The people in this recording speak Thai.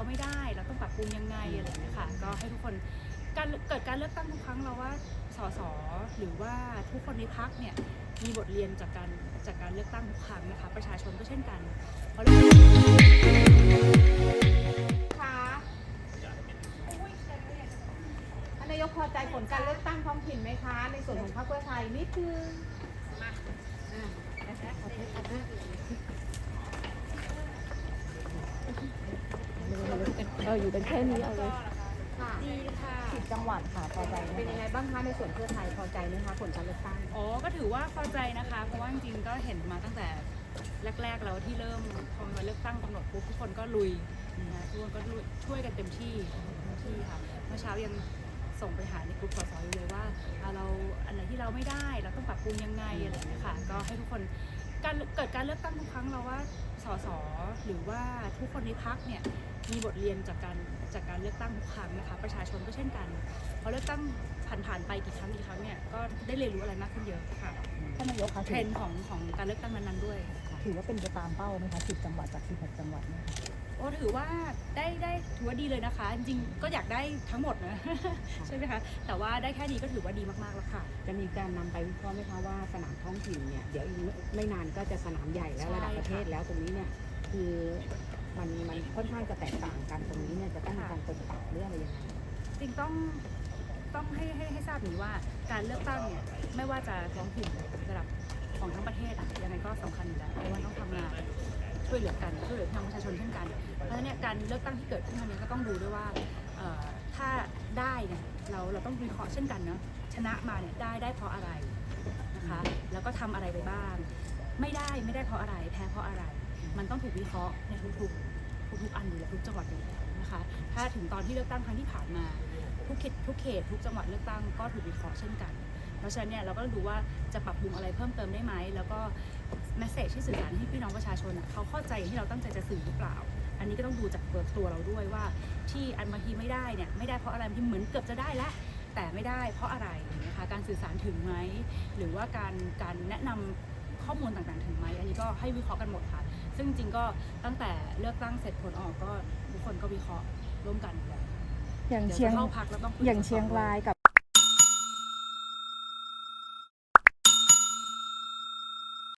เราไม่ได้ เราต้องปรับปรุงยังไงอะไรอย่างเงี้ยค่ะ ก็ให้ทุกคนการเกิดการเลือกตั้งทุกครั้งเราว่าสสหรือว่าทุกคนในพักเนี่ยมีบทเรียนจากการจากการเลือกตั้งทุกครั้งนะคะ ประชาชนก็เช่นกันเพราะเลือกตั้งคะท่านายกพอใจผลการเลือกตั้งท้องถิ่นไหมคะ ในส่วนของพรรคเพื่อไทยนิดนึงมาอ่า เอออยู่เป็นแค่นี้เอาเลยค่ะดีค่ะสิบจังหวัดค่ะพอใจเป็นยังไงบ้างคะในส่วนเพื่อไทยพอใจไหมคะผลการเลือกตั้งอ๋อก็ถือว่าพอใจนะคะ เพราะว่าจริงๆก็เห็นมาตั้งแต่แรกๆแล้วที่เริ่มพอมาเลือกตั้งกำหนดปุ๊บทุกคนก็ลุยนะทุกคนก็ลุยช่วยกันเต็มที่เต็มที่ค่ะเมื่อเช้ายังส่งไปหาในกลุ่มสสอยู่เลยว่าอะเราอันไหนที่เราไม่ได้เราต้องปรับปรุงยังไงอะไรอย่างเงี้ยค่ะก็ให้ทุกคน การเกิดการเลือกตั้งทุกครั้งเราว่าสสหรือว่าทุกคนในพักเนี่ยมีบทเรียนจากการจากการเลือกตั้งทุกครั้งนะคะ ประชาชนก็เช่นกันพอเลือกตั้งผ่านๆไปกี่ครั้งกี่ครั้งเนี่ยก็ได้เรียนรู้อะไรมากขึ้นเยอะค่ะท่านนายกคะเทรนด์ของของการเลือกตั้งนั้นๆด้วย ถือว่าเป็นไปตามเป้าไหมคะสิบจังหวัดจากสิบหกจังหวัดเนี่ยค่ะโอ้ ถือว่าได้ได้ถือว่าดีเลยนะคะ จริงๆก็อยากได้ทั้งหมดนะ ใช่ไหมคะ แต่ว่าได้แค่นี้ก็ถือว่าดีมากๆแล้วค่ะ จะมีการนำไปวิเคราะห์ไหมคะว่าสนามท้องถิ่นเนี่ยเดี๋ยวอีกไม่นานก็จะสนามใหญ่แล้วใช่ระดับประเทศค่ะแล้วตรงนี้เนี่ยคือมันมันค่อนข้างจะแตกต่างกันตรงนี้เนี่ยจะต้องมีการปรับปรับเรื่องอะไรยังไงจริงต้องต้องให้ให้ให้ทราบอย่างนี้ว่าการเลือกตั้งเนี่ยไม่ว่าจะท้องถิ่นระดับของทั้งประเทศอะยังไงก็สำคัญอยู่แล้วเพราะว่าต้องทำงาน ช่วยเหลือกันช่วยเหลือพี่น้องประชาชนเช่นกัน เพราะฉะนั้นเนี่ยการเลือกตั้งที่เกิดขึ้นมาเนี่ยก็ต้องดูด้วยว่าถ้าได้เนี่ยเราเราต้องวิเคราะห์เช่นกันเนาะชนะมาเนี่ยได้ได้เพราะอะไรนะคะ แล้วก็ทำอะไรไปบ้าง ไม่ได้ไม่ได้เพราะอะไร แพ้เพราะอะไร มันต้องถูกวิเคราะห์ในทุกๆทุกๆอันอยู่แล้วทุกจังหวัดอยู่แล้วนะคะ ถ้าถึงตอนที่เลือกตั้งครั้งที่ผ่านมาทุกเขตทุกเขตทุกจังหวัดเลือกตั้งก็ถูกวิเคราะห์เช่นกัน เพราะฉะนั้นเนี่ยเราก็ต้องดูว่าจะปรับปรุงอะไรเพิ่มเติมได้ไหมแล้วก็ มสเซจที่สื่อสารให้พี่น้องประชาชนอะเขาเข้าใจอย่างที่เราตั้งใจจะสื่อหรือเปล่า อันนี้ก็ต้องดูจากตัวตัวเราด้วยว่า ที่อันบางทีไม่ได้เนี่ยไม่ได้เพราะอะไรบางทีเหมือนเกือบจะได้แล้วแต่ไม่ได้เพราะอะไรนะคะการสื่อสารถึงไหมหรือว่าการการแนะนำข้อมูลต่างๆถึงไหมอันนี้ก็ให้วิเคราะห์กันหมดค่ะ ซึ่งจริงๆก็ตั้งแต่เลือกตั้งเสร็จผลออกก็ทุกคนก็วิเคราะห์ร่วมกันอยู่แล้วอย่างเดี๋ยวเชียจะงเข้าพักแล้วต้องคุอย่างเชียงรายกับ